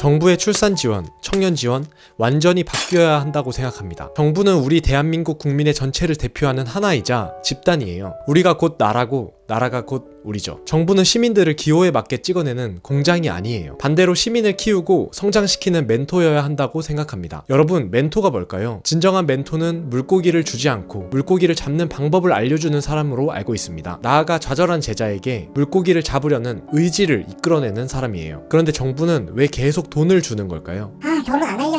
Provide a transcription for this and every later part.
정부의 출산 지원, 청년 지원 완전히 바뀌어야 한다고 생각합니다. 정부는 우리 대한민국 국민의 전체를 대표하는 하나이자 집단이에요. 우리가 곧 나라고 나라가 곧 우리죠. 정부는 시민들을 기호에 맞게 찍어내는 공장이 아니에요. 반대로 시민을 키우고 성장시키는 멘토여야 한다고 생각합니다. 여러분, 멘토가 뭘까요? 진정한 멘토는 물고기를 주지 않고 물고기를 잡는 방법을 알려주는 사람으로 알고 있습니다. 나아가 좌절한 제자에게 물고기를 잡으려는 의지를 이끌어내는 사람이에요. 그런데 정부는 왜 계속 돈을 주는 걸까요? 아 결혼 안돈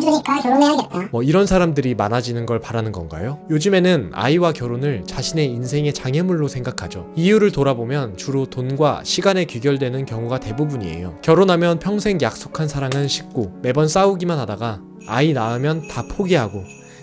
주니까 결혼해야겠다 뭐 이런 사람들이 많아지는 걸 바라는 건가요? 요즘에는 아이와 결혼을 자신의 인생의 장애물로 생각하죠. 이유를 돌아보면 주로 돈과 시간에 귀결되는 경우가 대부분이에요. 결혼하면 평생 약속한 사랑은 식고 매번 싸우기만 하다가 아이 낳으면 다 포기하고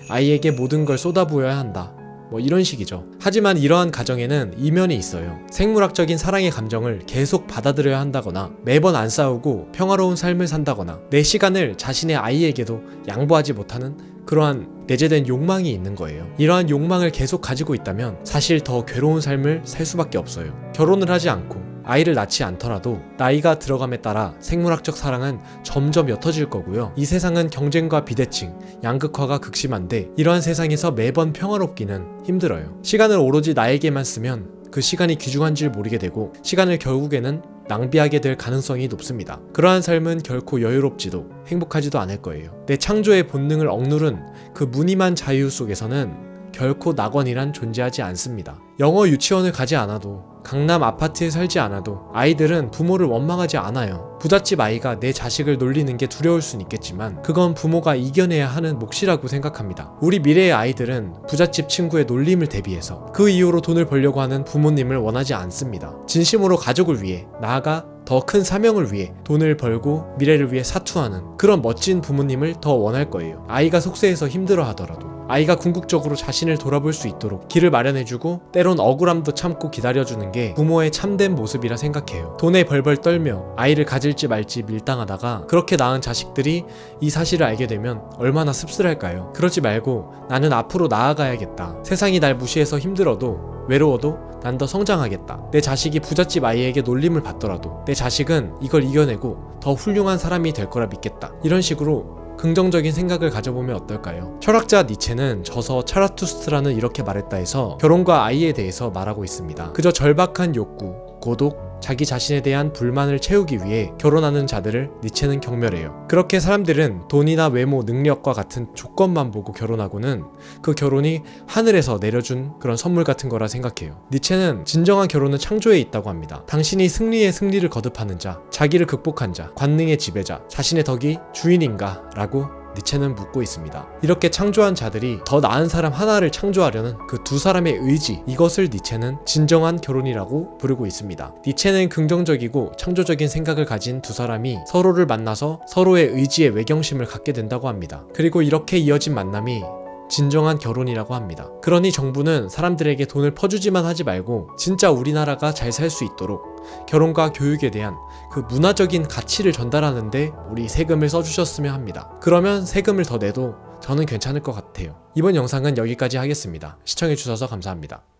아이에게 모든 걸 쏟아부어야 한다. 뭐 이런 식이죠. 하지만 이러한 가정에는 이면이 있어요. 생물학적인 사랑의 감정을 계속 받아들여야 한다거나 매번 안 싸우고 평화로운 삶을 산다거나 내 시간을 자신의 아이에게도 양보하지 못하는 그러한 내재된 욕망이 있는 거예요. 이러한 욕망을 계속 가지고 있다면 사실 더 괴로운 삶을 살 수밖에 없어요. 결혼을 하지 않고 아이를 낳지 않더라도 나이가 들어감에 따라 생물학적 사랑은 점점 옅어질 거고요. 이 세상은 경쟁과 비대칭, 양극화가 극심한데 이러한 세상에서 매번 평화롭기는 힘들어요. 시간을 오로지 나에게만 쓰면 그 시간이 귀중한 줄 모르게 되고 시간을 결국에는 낭비하게 될 가능성이 높습니다. 그러한 삶은 결코 여유롭지도 행복하지도 않을 거예요. 내 창조의 본능을 억누른 그 무늬만 자유 속에서는 결코 낙원이란 존재하지 않습니다. 영어 유치원을 가지 않아도 강남 아파트에 살지 않아도 아이들은 부모를 원망하지 않아요. 부잣집 아이가 내 자식을 놀리는 게 두려울 순 있겠지만 그건 부모가 이겨내야 하는 몫이라고 생각합니다. 우리 미래의 아이들은 부잣집 친구의 놀림을 대비해서 그 이후로 돈을 벌려고 하는 부모님을 원하지 않습니다. 진심으로 가족을 위해 나아가 더큰 사명을 위해 돈을 벌고 미래를 위해 사투하는 그런 멋진 부모님을 더 원할 거예요. 아이가 속세에서 힘들어 하더라도 아이가 궁극적으로 자신을 돌아볼 수 있도록 길을 마련해주고 때론 억울함도 참고 기다려주는 게 부모의 참된 모습이라 생각해요. 돈에 벌벌 떨며 아이를 가질지 말지 밀당하다가 그렇게 낳은 자식들이 이 사실을 알게 되면 얼마나 씁쓸할까요? 그러지 말고 나는 앞으로 나아가야겠다. 세상이 날 무시해서 힘들어도 외로워도 난 더 성장하겠다. 내 자식이 부잣집 아이에게 놀림을 받더라도 내 자식은 이걸 이겨내고 더 훌륭한 사람이 될 거라 믿겠다. 이런 식으로 긍정적인 생각을 가져보면 어떨까요? 철학자 니체는 저서 차라투스트라는 이렇게 말했다 해서 결혼과 아이에 대해서 말하고 있습니다. 그저 절박한 욕구, 고독, 자기 자신에 대한 불만을 채우기 위해 결혼하는 자들을 니체는 경멸해요. 그렇게 사람들은 돈이나 외모, 능력과 같은 조건만 보고 결혼하고는 그 결혼이 하늘에서 내려준 그런 선물 같은 거라 생각해요. 니체는 진정한 결혼은 창조에 있다고 합니다. 당신이 승리의 승리를 거듭하는 자, 자기를 극복한 자, 관능의 지배자, 자신의 덕이 주인인가? 라고 니체는 묻고 있습니다. 이렇게 창조한 자들이 더 나은 사람 하나를 창조하려는 그 두 사람의 의지, 이것을 니체는 진정한 결혼이라고 부르고 있습니다. 니체는 긍정적이고 창조적인 생각을 가진 두 사람이 서로를 만나서 서로의 의지에 외경심을 갖게 된다고 합니다. 그리고 이렇게 이어진 만남이 진정한 결혼이라고 합니다. 그러니 정부는 사람들에게 돈을 퍼주지만 하지 말고 진짜 우리나라가 잘 살 수 있도록 결혼과 교육에 대한 그 문화적인 가치를 전달하는데 우리 세금을 써주셨으면 합니다. 그러면 세금을 더 내도 저는 괜찮을 것 같아요. 이번 영상은 여기까지 하겠습니다. 시청해주셔서 감사합니다.